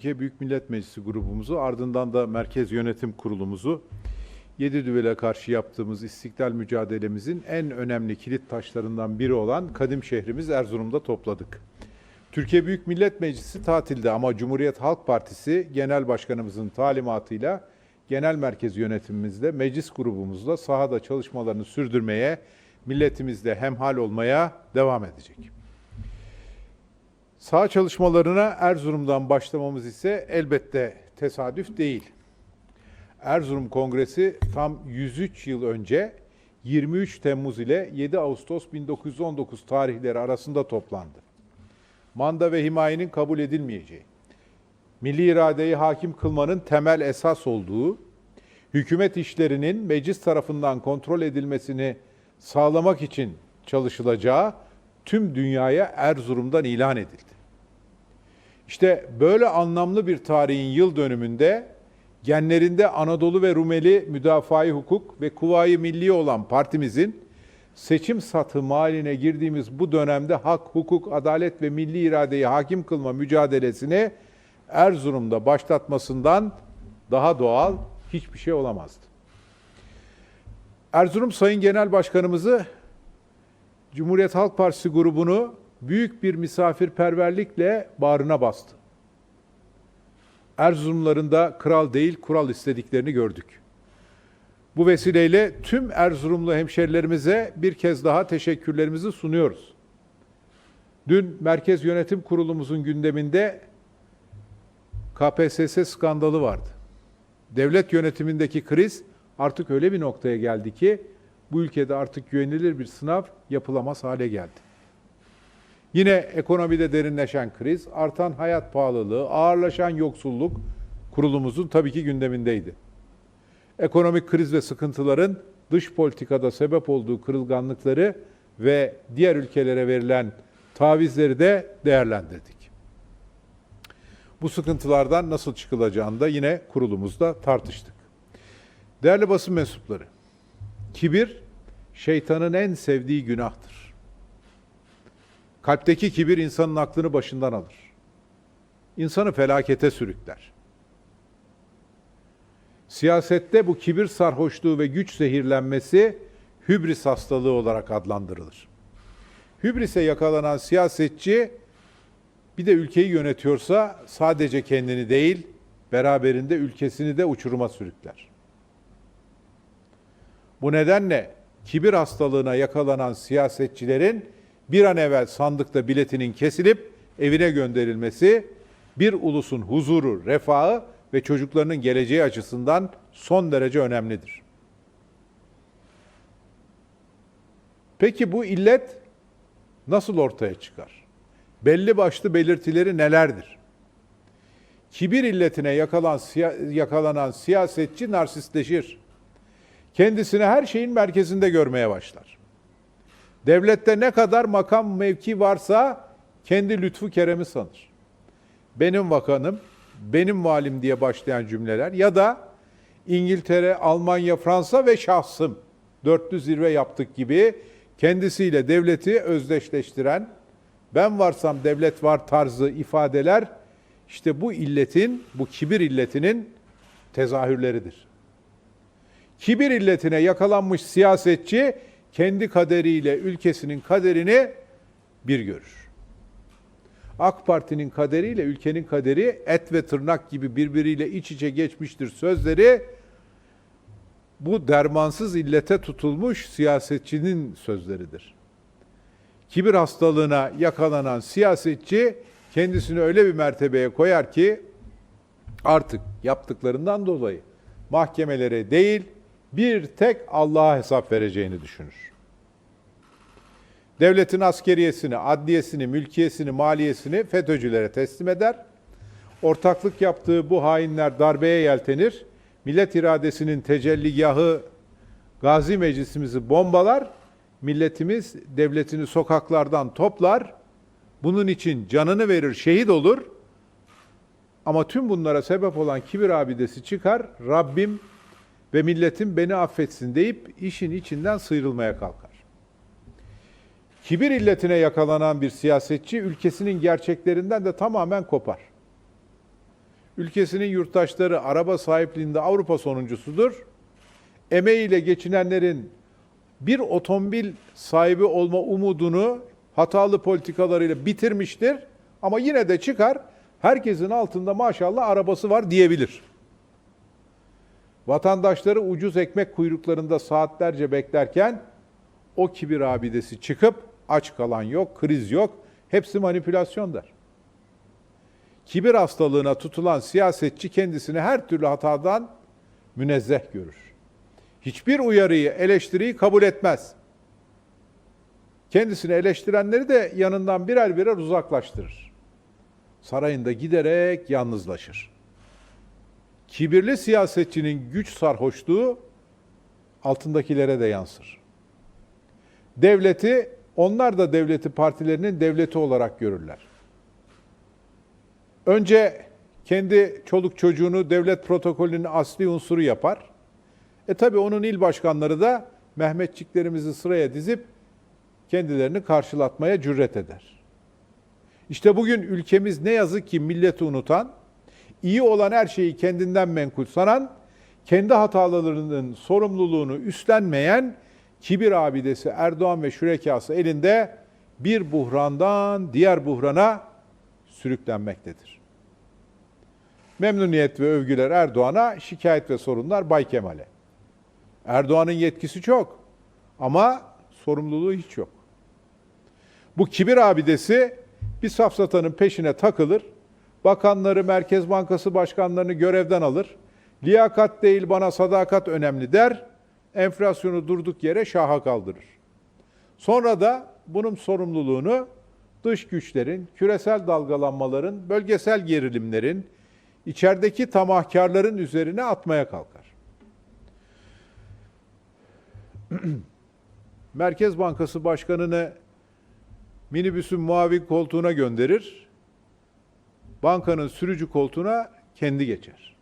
Türkiye Büyük Millet Meclisi grubumuzu, ardından da Merkez Yönetim Kurulumuzu, Yedi Düvel'e karşı yaptığımız istiklal mücadelemizin en önemli kilit taşlarından biri olan kadim şehrimiz Erzurum'da topladık. Türkiye Büyük Millet Meclisi tatilde ama Cumhuriyet Halk Partisi Genel Başkanımızın talimatıyla genel merkez yönetimimizde, meclis grubumuzda sahada çalışmalarını sürdürmeye, milletimizle hemhal olmaya devam edecek. Saha çalışmalarına Erzurum'dan başlamamız ise elbette tesadüf değil. Erzurum Kongresi tam 103 yıl önce 23 Temmuz ile 7 Ağustos 1919 tarihleri arasında toplandı. Manda ve himayenin kabul edilmeyeceği, milli iradeyi hakim kılmanın temel esas olduğu, hükümet işlerinin meclis tarafından kontrol edilmesini sağlamak için çalışılacağı tüm dünyaya Erzurum'dan ilan edildi. İşte böyle anlamlı bir tarihin yıl dönümünde genlerinde Anadolu ve Rumeli müdafaa hukuk ve kuvayi milli olan partimizin seçim satı haline girdiğimiz bu dönemde hak, hukuk, adalet ve milli iradeyi hakim kılma mücadelesini Erzurum'da başlatmasından daha doğal hiçbir şey olamazdı. Erzurum Sayın Genel Başkanımızı Cumhuriyet Halk Partisi grubunu büyük bir misafirperverlikle bağrına bastı. Erzurumların da kral değil kural istediklerini gördük. Bu vesileyle tüm Erzurumlu hemşerilerimize bir kez daha teşekkürlerimizi sunuyoruz. Dün Merkez Yönetim Kurulumuzun gündeminde KPSS skandalı vardı. Devlet yönetimindeki kriz artık öyle bir noktaya geldi ki bu ülkede artık güvenilir bir sınav yapılamaz hale geldi. Yine ekonomide derinleşen kriz, artan hayat pahalılığı, ağırlaşan yoksulluk kurulumuzun tabii ki gündemindeydi. Ekonomik kriz ve sıkıntıların dış politikada sebep olduğu kırılganlıkları ve diğer ülkelere verilen tavizleri de değerlendirdik. Bu sıkıntılardan nasıl çıkılacağını da yine kurulumuzda tartıştık. Değerli basın mensupları, kibir şeytanın en sevdiği günahtır. Kalpteki kibir insanın aklını başından alır. İnsanı felakete sürükler. Siyasette bu kibir sarhoşluğu ve güç zehirlenmesi hübris hastalığı olarak adlandırılır. Hübrise yakalanan siyasetçi bir de ülkeyi yönetiyorsa sadece kendini değil, beraberinde ülkesini de uçuruma sürükler. Bu nedenle kibir hastalığına yakalanan siyasetçilerin bir an evvel sandıkta biletinin kesilip evine gönderilmesi bir ulusun huzuru, refahı ve çocuklarının geleceği açısından son derece önemlidir. Peki bu illet nasıl ortaya çıkar? Belli başlı belirtileri nelerdir? Kibir illetine yakalan, yakalanan siyasetçi narsistleşir. Kendisini her şeyin merkezinde görmeye başlar. Devlette ne kadar makam mevki varsa kendi lütfu keremi sanır. Benim vakanım, benim valim diye başlayan cümleler ya da İngiltere, Almanya, Fransa ve şahsım dörtlü zirve yaptık gibi kendisiyle devleti özdeşleştiren ben varsam devlet var tarzı ifadeler işte bu illetin, bu kibir illetinin tezahürleridir. Kibir illetine yakalanmış siyasetçi kendi kaderiyle ülkesinin kaderini bir görür. AK Parti'nin kaderiyle ülkenin kaderi et ve tırnak gibi birbiriyle iç içe geçmiştir sözleri bu dermansız illete tutulmuş siyasetçinin sözleridir. Kibir hastalığına yakalanan siyasetçi kendisini öyle bir mertebeye koyar ki artık yaptıklarından dolayı mahkemelere değil bir tek Allah'a hesap vereceğini düşünür. Devletin askeriyesini, adliyesini, mülkiyesini, maliyesini FETÖ'cülere teslim eder. Ortaklık yaptığı bu hainler darbeye yeltenir. Millet iradesinin tecelligahı Gazi Meclisimizi bombalar. Milletimiz devletini sokaklardan toplar. Bunun için canını verir, şehit olur. Ama tüm bunlara sebep olan kibir abidesi çıkar. Rabbim ve milletim beni affetsin deyip işin içinden sıyrılmaya kalkar. Kibir illetine yakalanan bir siyasetçi ülkesinin gerçeklerinden de tamamen kopar. ülkesinin yurttaşları araba sahipliğinde Avrupa sonuncusudur. Emeğiyle geçinenlerin bir otomobil sahibi olma umudunu hatalı politikalarıyla bitirmiştir. Ama yine de çıkar, herkesin altında maşallah arabası var diyebilir. Vatandaşları ucuz ekmek kuyruklarında saatlerce beklerken o kibir abidesi çıkıp aç kalan yok, kriz yok, hepsi manipülasyon der. Kibir hastalığına tutulan siyasetçi kendisini her türlü hatadan münezzeh görür. Hiçbir uyarıyı, eleştiriyi kabul etmez. Kendisini eleştirenleri de yanından birer birer uzaklaştırır. Sarayında giderek yalnızlaşır. Kibirli siyasetçinin güç sarhoşluğu altındakilere de yansır. Devleti, onlar da devleti partilerinin devleti olarak görürler. Önce kendi çoluk çocuğunu devlet protokolünün asli unsuru yapar. E tabi onun il başkanları da Mehmetçiklerimizi sıraya dizip kendilerini karşılatmaya cüret eder. İşte bugün ülkemiz ne yazık ki milleti unutan, iyi olan her şeyi kendinden menkul sanan, kendi hatalarının sorumluluğunu üstlenmeyen kibir abidesi Erdoğan ve şürekası elinde bir buhrandan diğer buhrana sürüklenmektedir. Memnuniyet ve övgüler Erdoğan'a, şikayet ve sorunlar Bay Kemal'e. Erdoğan'ın yetkisi çok ama sorumluluğu hiç yok. Bu kibir abidesi bir safsatanın peşine takılır, bakanları, Merkez Bankası başkanlarını görevden alır, liyakat değil bana sadakat önemli der, enflasyonu durduk yere şaha kaldırır. Sonra da bunun sorumluluğunu dış güçlerin, küresel dalgalanmaların, bölgesel gerilimlerin, içerideki tamahkarların üzerine atmaya kalkar. Merkez Bankası Başkanı'nı minibüsün muavin koltuğuna gönderir. Bankanın sürücü koltuğuna kendi geçer.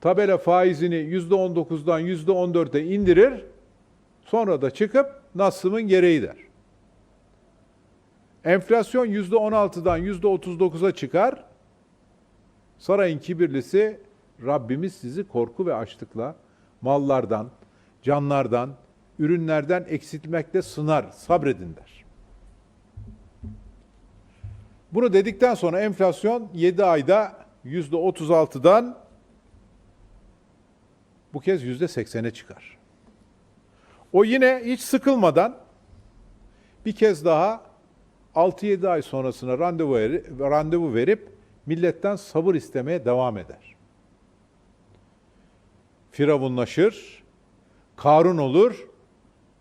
Tabela faizini %19'dan %14'e indirir. Sonra da çıkıp Nasım'ın gereği der. Enflasyon %16'dan %39'a çıkar. Sarayın kibirlisi Rabbimiz sizi korku ve açlıkla mallardan, canlardan, ürünlerden eksiltmekte sınar, sabredin der. Bunu dedikten sonra enflasyon 7 ayda %36'dan bu kez %80'e çıkar. O yine hiç sıkılmadan bir kez daha 6-7 ay sonrasına randevu, randevu verip milletten sabır istemeye devam eder. Firavunlaşır, Karun olur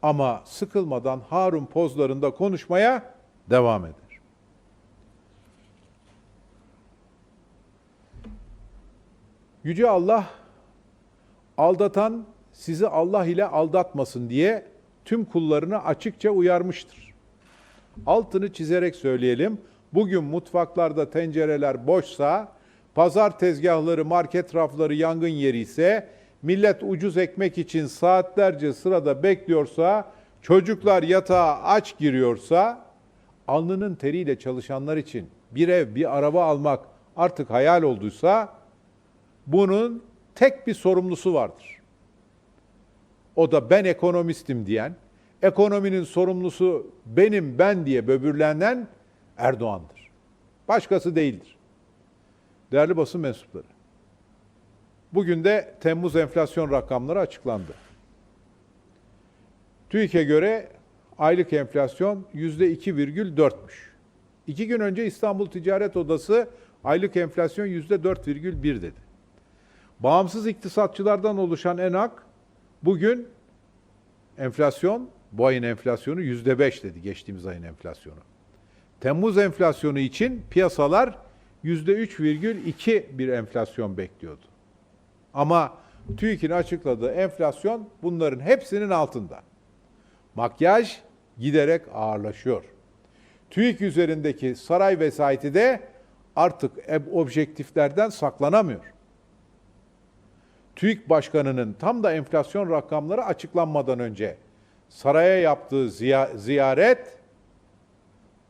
ama sıkılmadan Harun pozlarında konuşmaya devam eder. Yüce Allah aldatan sizi Allah ile aldatmasın diye tüm kullarını açıkça uyarmıştır. Altını çizerek söyleyelim. Bugün mutfaklarda tencereler boşsa, pazar tezgahları, market rafları yangın yeri ise, millet ucuz ekmek için saatlerce sırada bekliyorsa, çocuklar yatağa aç giriyorsa, alnının teriyle çalışanlar için bir ev, bir araba almak artık hayal olduysa, bunun tek bir sorumlusu vardır. O da ben ekonomistim diyen, ekonominin sorumlusu benim ben diye böbürlenen Erdoğan'dır. Başkası değildir. Değerli basın mensupları. Bugün de Temmuz enflasyon rakamları açıklandı. TÜİK'e göre aylık enflasyon %2,4'müş. İki gün önce İstanbul Ticaret Odası aylık enflasyon %4,1 dedi. Bağımsız iktisatçılardan oluşan ENAK bugün enflasyon, bu ayın enflasyonu yüzde beş dedi geçtiğimiz ayın enflasyonu. Temmuz enflasyonu için piyasalar yüzde üç virgül iki bir enflasyon bekliyordu. Ama TÜİK'in açıkladığı enflasyon bunların hepsinin altında. Makyaj giderek ağırlaşıyor. TÜİK üzerindeki saray vesayeti de artık objektiflerden saklanamıyor. TÜİK Başkanı'nın tam da enflasyon rakamları açıklanmadan önce saraya yaptığı ziyaret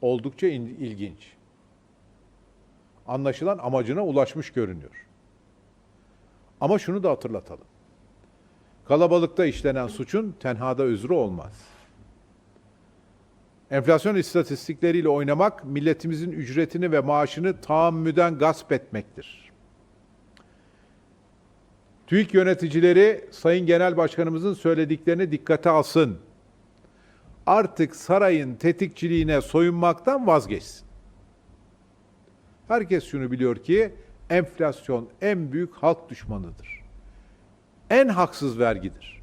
oldukça ilginç. anlaşılan amacına ulaşmış görünüyor. Ama şunu da hatırlatalım. Kalabalıkta işlenen suçun tenhada özrü olmaz. Enflasyon istatistikleriyle oynamak milletimizin ücretini ve maaşını taammüden gasp etmektir. TÜİK yöneticileri Sayın Genel Başkanımızın söylediklerini dikkate alsın. Artık sarayın tetikçiliğine soyunmaktan vazgeçsin. Herkes şunu biliyor ki enflasyon en büyük halk düşmanıdır. En haksız vergidir.